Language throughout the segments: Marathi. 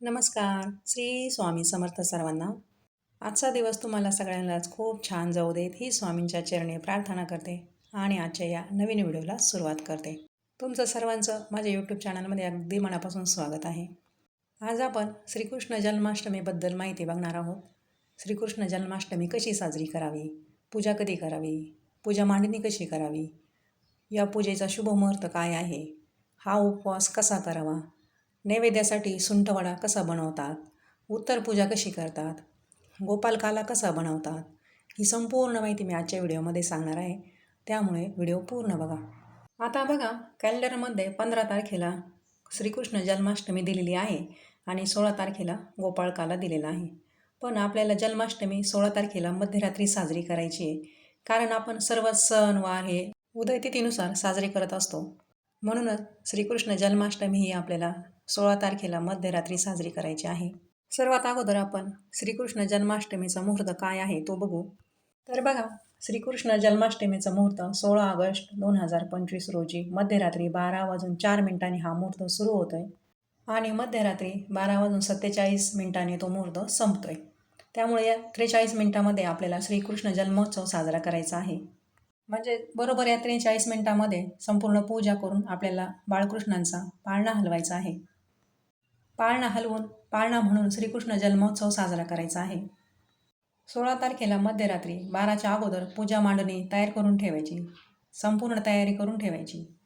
नमस्कार. श्री स्वामी समर्थ सर्वांना. आजचा दिवस तुम्हाला सगळ्यांनाच खूप छान जाऊ देत ही स्वामींच्या चरणी प्रार्थना करते आणि आजच्या या नवीन व्हिडिओला सुरुवात करते. तुमचं सर्वांचं माझ्या यूट्यूब चॅनलमध्ये अगदी मनापासून स्वागत आहे. आज आपण श्रीकृष्ण जन्माष्टमीबद्दल माहिती बघणार आहोत. श्रीकृष्ण जन्माष्टमी कशी साजरी करावी? पूजा कधी करावी? पूजा मांडणी कशी करावी? या पूजेचा शुभ मुहूर्त काय आहे? हा उपवास कसा करावा? नैवेद्यासाठी सुंठवडा कसा बनवतात? उत्तर पूजा कशी करतात? गोपालकाला कसा बनवतात? ही संपूर्ण माहिती मी आजच्या व्हिडिओमध्ये सांगणार आहे. त्यामुळे व्हिडिओ पूर्ण बघा. आता बघा कॅलेंडरमध्ये पंधरा तारखेला श्रीकृष्ण जन्माष्टमी दिलेली आहे आणि सोळा तारखेला गोपाळकाला दिलेला आहे. पण आपल्याला जन्माष्टमी सोळा तारखेला मध्यरात्री साजरी करायची आहे. कारण आपण सर्व सण हे उदय उदयतिथीनुसार साजरे करत असतो. म्हणूनच श्रीकृष्ण जन्माष्टमी ही आपल्याला सोळा तारखेला मध्यरात्री साजरी करायची आहे. सर्वात अगोदर आपण श्रीकृष्ण जन्माष्टमीचा मुहूर्त काय आहे तो बघू. तर बघा श्रीकृष्ण जन्माष्टमीचा मुहूर्त सोळा ऑगस्ट दोन हजार पंचवीस रोजी मध्यरात्री बारा वाजून चार मिनिटांनी हा मुहूर्त सुरू होतो आहे आणि मध्यरात्री बारा वाजून सत्तेचाळीस मिनिटांनी तो मुहूर्त संपतो आहे त्यामुळे या त्रेचाळीस मिनिटामध्ये आपल्याला श्रीकृष्ण जन्मोत्सव साजरा करायचा आहे. म्हणजे बरोबर या त्रेचाळीस मिनिटामध्ये संपूर्ण पूजा करून आपल्याला बाळकृष्णांचा पाळणा हलवायचा आहे. पाळणा हलवून पाळणा म्हणून श्रीकृष्ण जन्मोत्सव साजरा करायचा आहे. सोळा तारखेला मध्यरात्री बाराच्या अगोदर पूजा मांडणी तयार करून ठेवायची. संपूर्ण तयारी करून ठेवायची.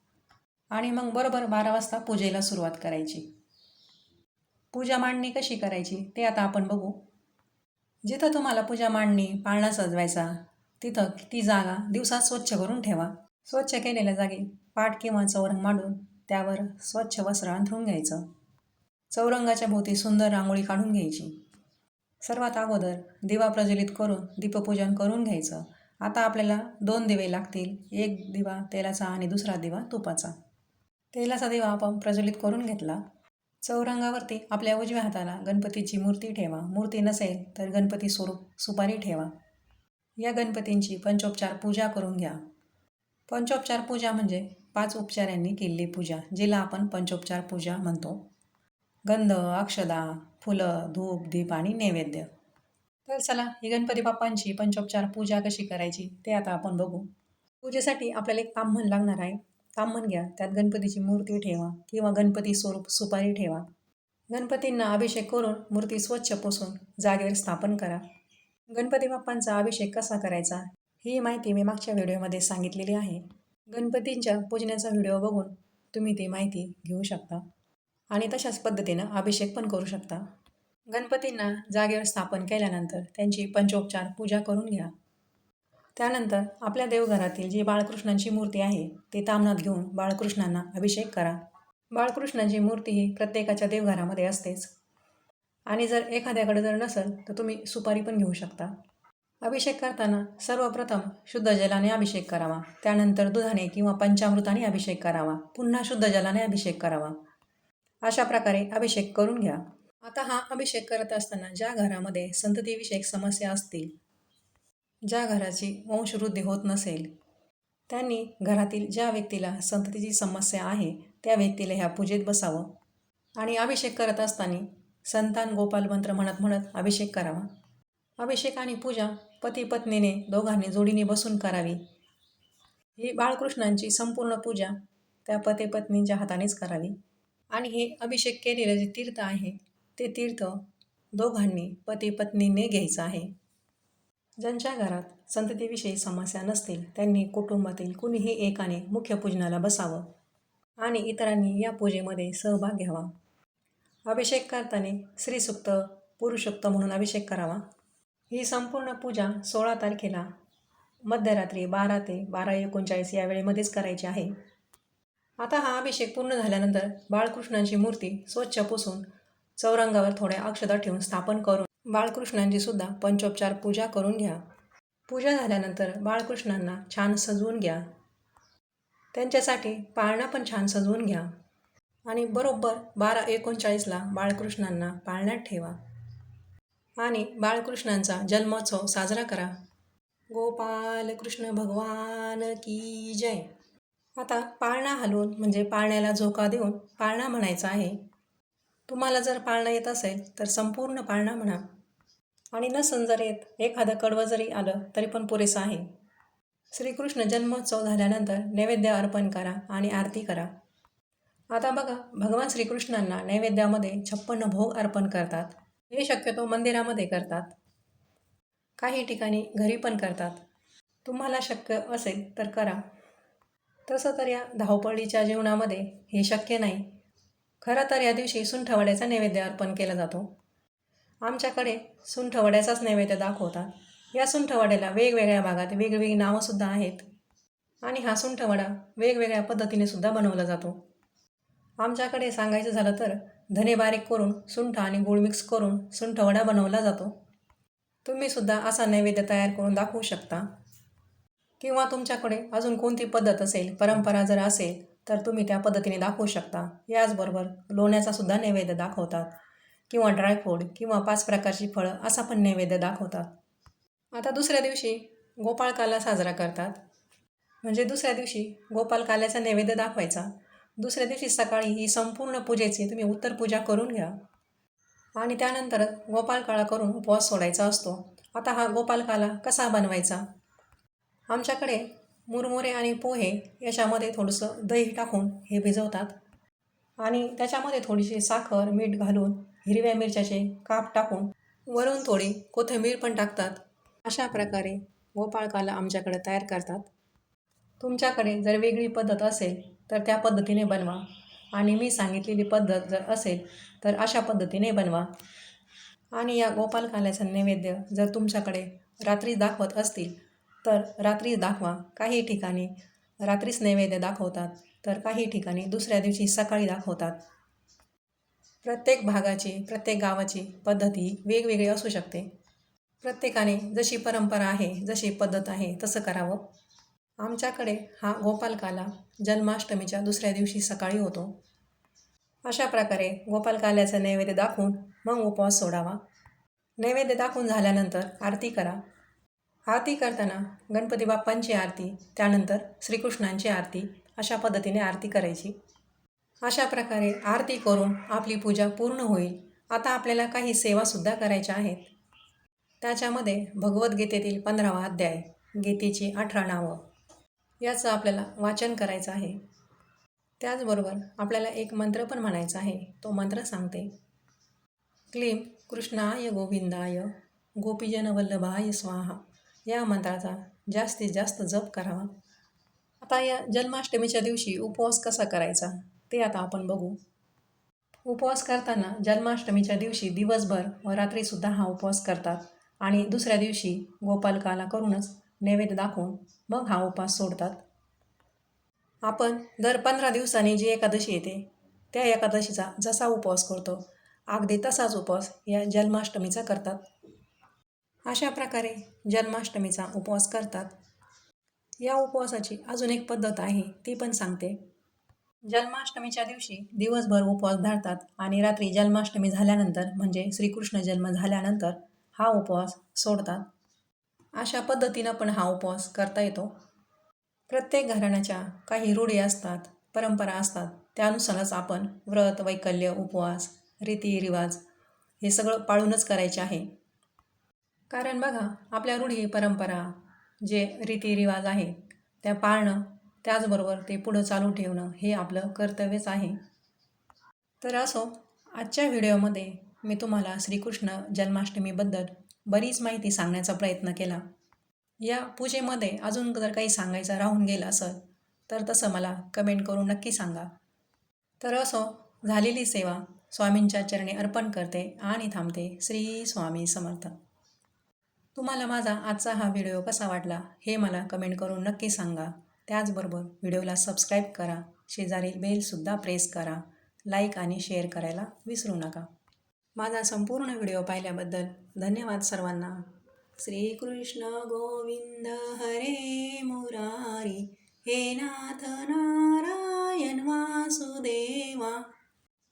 आणि मग बरोबर बारा वाजता पूजेला सुरुवात करायची. पूजा मांडणी कशी करायची ते आता आपण बघू. जिथं तुम्हाला पूजा मांडणी पाळणा सजवायचा तिथं ती जागा दिवसात स्वच्छ करून ठेवा. स्वच्छ केलेल्या जागी पाट किंवा चौरंग मांडून त्यावर स्वच्छ वस्त्र अंथरून घ्यायचं. चौरंगाच्या भोवती सुंदर रांगोळी काढून घ्यायची. सर्वात अगोदर दिवा प्रज्वलित करून दीपपूजन करून घ्यायचं. आता आपल्याला दोन दिवे लागतील. एक दिवा तेलाचा आणि दुसरा दिवा तुपाचा. तेलाचा दिवा आपण प्रज्वलित करून घेतला. चौरंगावरती आपल्या उजव्या हाताला गणपतीची मूर्ती ठेवा. मूर्ती नसेल तर गणपती स्वरूप सुपारी ठेवा. या गणपतींची पंचोपचार पूजा करून घ्या. पंचोपचार पूजा म्हणजे पाच उपचारांनी केलेली पूजा जिला आपण पंचोपचार पूजा म्हणतो. गंध अक्षदा फुलं धूप दीप आणि नैवेद्य. तर चला ही गणपती बाप्पांची पंचोपचार पूजा कशी करायची ते आता आपण बघू. पूजेसाठी आपल्याला एक ताम्हण लागणार आहे. ताम्हण घ्या त्यात गणपतीची मूर्ती ठेवा किंवा गणपती स्वरूप सुपारी ठेवा. गणपतींना अभिषेक करून मूर्ती स्वच्छ पुसून जागेवर स्थापन करा. गणपती बाप्पांचा अभिषेक कसा करायचा ही माहिती मी मागच्या व्हिडिओमध्ये सांगितलेली आहे. गणपतींच्या पूजनेचा व्हिडिओ बघून तुम्ही ती माहिती घेऊ शकता आणि तशाच पद्धतीनं अभिषेक पण करू शकता. गणपतींना जागेवर स्थापन केल्यानंतर त्यांची पंचोपचार पूजा करून घ्या. त्यानंतर आपल्या देवघरातील जी बाळकृष्णांची मूर्ती आहे ती तामनात घेऊन बाळकृष्णांना अभिषेक करा. बाळकृष्णांची मूर्ती ही प्रत्येकाच्या देवघरामध्ये असतेच. आणि जर एखाद्याकडे जर नसेल तर तुम्ही सुपारी पण घेऊ शकता. अभिषेक करताना सर्वप्रथम शुद्ध जलाने अभिषेक करावा. त्यानंतर दुधाने किंवा पंचामृताने अभिषेक करावा. पुन्हा शुद्ध जलाने अभिषेक करावा. अशा प्रकारे अभिषेक करून घ्या. आता हा अभिषेक करत असताना ज्या घरामध्ये संततीविषयक समस्या असतील ज्या घराची वंशवृद्धी होत नसेल त्यांनी घरातील ज्या व्यक्तीला संततीची समस्या आहे त्या व्यक्तीला ह्या पूजेत बसावं. आणि अभिषेक करत असताना संतान गोपाल मंत्र म्हणत म्हणत अभिषेक करावा. अभिषेक आणि पूजा पती पत्नीने दोघांनी जोडीने बसून करावी. ही बाळकृष्णांची संपूर्ण पूजा त्या पती पत्नींच्या हातानेच करावी. आणि हे अभिषेक केलेलं जे तीर्थ आहे ते तीर्थ दोघांनी पती पत्नीने घ्यायचं आहे. ज्यांच्या घरात संततीविषयी समस्या नसतील त्यांनी कुटुंबातील कुणीही एकाने मुख्य पूजनाला बसावं आणि इतरांनी या पूजेमध्ये सहभाग घ्यावा. अभिषेक करताना स्त्रीसुक्त पुरुषोक्त म्हणून अभिषेक करावा. ही संपूर्ण पूजा सोळा तारखेला मध्यरात्री बारा ते बारा एकोणचाळीस या वेळेमध्येच करायची आहे. आता हा अभिषेक पूर्ण झाल्यानंतर बाळकृष्णांची मूर्ती स्वच्छ पुसून चौरंगावर थोड्या अक्षता ठेवून स्थापन करून बाळकृष्णांची सुद्धा पंचोपचार पूजा करून घ्या. पूजा झाल्यानंतर बाळकृष्णांना छान सजवून घ्या. त्यांच्यासाठी पाळणा पण छान सजवून घ्या. आणि बरोबर बारा एकोणचाळीसला बाळकृष्णांना पाळण्यात ठेवा. आणि बाळकृष्णांचा जन्मोत्सव साजरा करा. गोपाल कृष्ण भगवान की जय. आता पाळणा हलवून म्हणजे पाळण्याला झोका देऊन पाळणा म्हणायचा आहे. तुम्हाला जर पाळणा येत असेल तर संपूर्ण पाळणा म्हणा. आणि नसन जर येत एखादं कडवं जरी आलं तरी पण पुरेसं आहे. श्रीकृष्ण जन्मोत्सव झाल्यानंतर नैवेद्य अर्पण करा आणि आरती करा. आता बघा भगवान श्रीकृष्णांना नैवेद्यामध्ये छप्पन्न भोग अर्पण करतात. हे शक्यतो मंदिरामध्ये करतात. काही ठिकाणी घरी पण करतात. तुम्हाला शक्य असेल तर करा. तसं तर या धावपळीच्या जीवनामध्ये हे शक्य नाही. खरं तर या दिवशी सुंठवड्याचा नैवेद्य अर्पण केला जातो. आमच्याकडे सुंठवड्याचाच नैवेद्य दाखवतात. या सुंठवड्याला वेगवेगळ्या भागात वेगवेगळी नावंसुद्धा आहेत. आणि हा सुंठवडा वेगवेगळ्या पद्धतीने सुद्धा बनवला जातो. आमच्याकडे सांगायचं झालं तर धने बारीक करून सुंठ आणि गुळ मिक्स करून सुंठवडा बनवला जातो. तुम्हीसुद्धा असा नैवेद्य तयार करून दाखवू शकता. किंवा तुमच्याकडे अजून कोणती पद्धत असेल परंपरा जर असेल तर तुम्ही त्या पद्धतीने दाखवू शकता. याचबरोबर लोण्याचा सुद्धा नैवेद्य दाखवतात. किंवा ड्रायफ्रूट किंवा पाच प्रकारची फळं असा पण नैवेद्य दाखवतात. आता दुसऱ्या दिवशी गोपाळकाला साजरा करतात. म्हणजे दुसऱ्या दिवशी गोपालकाल्याचा नैवेद्य दाखवायचा. दुसऱ्या दिवशी सकाळी ही संपूर्ण पूजेची तुम्ही उत्तर पूजा करून घ्या. आणि त्यानंतर गोपालकाळा करून उपवास सोडायचा असतो. आता हा गोपालकाला कसा बनवायचा? आमच्याकडे मुरमुरे आणि पोहे याच्यामध्ये थोडंसं दही टाकून हे भिजवतात. आणि त्याच्यामध्ये थोडीशी साखर मीठ घालून हिरव्या मिरच्याचे काप टाकून वरून थोडी कोथिंबीर पण टाकतात. अशा प्रकारे गोपाळकाला आमच्याकडे तयार करतात. तुमच्याकडे जर वेगळी पद्धत असेल तर त्या पद्धतीने बनवा. आणि मी सांगितलेली पद्धत जर असेल तर अशा पद्धतीने बनवा. आणि या गोपालकाल्याचं नैवेद्य जर तुमच्याकडे रात्री दाखवत असतील तर रात्रीच दाखवा. काही ठिकाणी रात्रीच नैवेद्य दाखवतात तर काही ठिकाणी दुसऱ्या दिवशी सकाळी दाखवतात. प्रत्येक भागाची प्रत्येक गावाची पद्धती वेगवेगळी असू शकते. प्रत्येकाने जशी परंपरा आहे जशी पद्धत आहे तसं करावं. आमच्याकडे हा गोपालकाला जन्माष्टमीच्या दुसऱ्या दिवशी सकाळी होतो. अशा प्रकारे गोपालकाल्याचा नैवेद्य दाखवून मग उपवास सोडावा. नैवेद्य दाखवून झाल्यानंतर आरती करा. आरती करताना गणपती बाप्पांची आरती त्यानंतर श्रीकृष्णांची आरती अशा पद्धतीने आरती करायची. अशा प्रकारे आरती करून आपली पूजा पूर्ण होईल. आता आपल्याला काही सेवासुद्धा करायच्या आहेत. त्याच्यामध्ये भगवद्गीतेतील पंधरावा अध्याय गीतेची अठरा नावं. याचं आपल्याला वाचन करायचं आहे. त्याचबरोबर आपल्याला एक मंत्र पण म्हणायचा आहे. तो मंत्र सांगते. क्लीम कृष्णाय गोविंदाय गोपीजन वल्लभाय स्वाहा. या मंत्राचा जास्तीत जास्त जप करावा. आता या जन्माष्टमीच्या दिवशी उपवास कसा करायचा ते आता आपण बघू. उपवास करताना जन्माष्टमीच्या दिवशी दिवसभर व रात्रीसुद्धा हा उपवास करतात आणि दुसऱ्या दिवशी गोपालकाला करूनच नैवेद्य दाखवून मग हा उपवास सोडतात. आपण दर पंधरा दिवसांनी जी एकादशी येते त्या एकादशीचा जसा उपवास करतो अगदी तसाच उपवास या जन्माष्टमीचा करतात. अशा प्रकारे जन्माष्टमीचा उपवास करतात. या उपवासाची अजून एक पद्धत आहे ती पण सांगते. जन्माष्टमीच्या दिवशी दिवसभर उपवास धरतात आणि रात्री जन्माष्टमी झाल्यानंतर म्हणजे श्रीकृष्ण जन्म झाल्यानंतर हा उपवास सोडतात. अशा पद्धतीनं पण हा उपवास करता येतो. प्रत्येक घराण्याच्या काही रूढी असतात परंपरा असतात. त्यानुसारच आपण व्रत वैकल्य उपवास रीतीरिवाज हे सगळं पाळूनच करायचे आहे. कारण बघा आपल्या रूढी परंपरा जे रीतिरिवाज आहे त्या पाळणं त्याचबरोबर ते पुढं चालू ठेवणं हे आपलं कर्तव्यच आहे. तर असो आजच्या व्हिडिओमध्ये मी तुम्हाला श्रीकृष्ण जन्माष्टमीबद्दल बरीच माहिती सांगण्याचा प्रयत्न केला. या पूजेमध्ये अजून जर काही सांगायचं राहून गेलं असेल तर तसं मला कमेंट करून नक्की सांगा. तर असो झालेली सेवा स्वामींच्या चरणी अर्पण करते आणि थांबते श्री स्वामी समर्थ. तुम्हाला माझा आजचा हा व्हिडिओ कसा वाटला हे मला कमेंट करून नक्की सांगा. त्याचबरोबर व्हिडिओला सबस्क्राईब करा. शेजारील बेलसुद्धा प्रेस करा. लाईक आणि शेअर करायला विसरू नका. माझा संपूर्ण व्हिडिओ पाहिल्याबद्दल धन्यवाद सर्वांना. श्रीकृष्ण गोविंद हरे मुरारी हे नाथ नारायण वासुदेवा.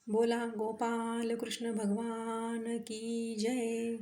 बोला गोपाल कृष्ण भगवान की जय.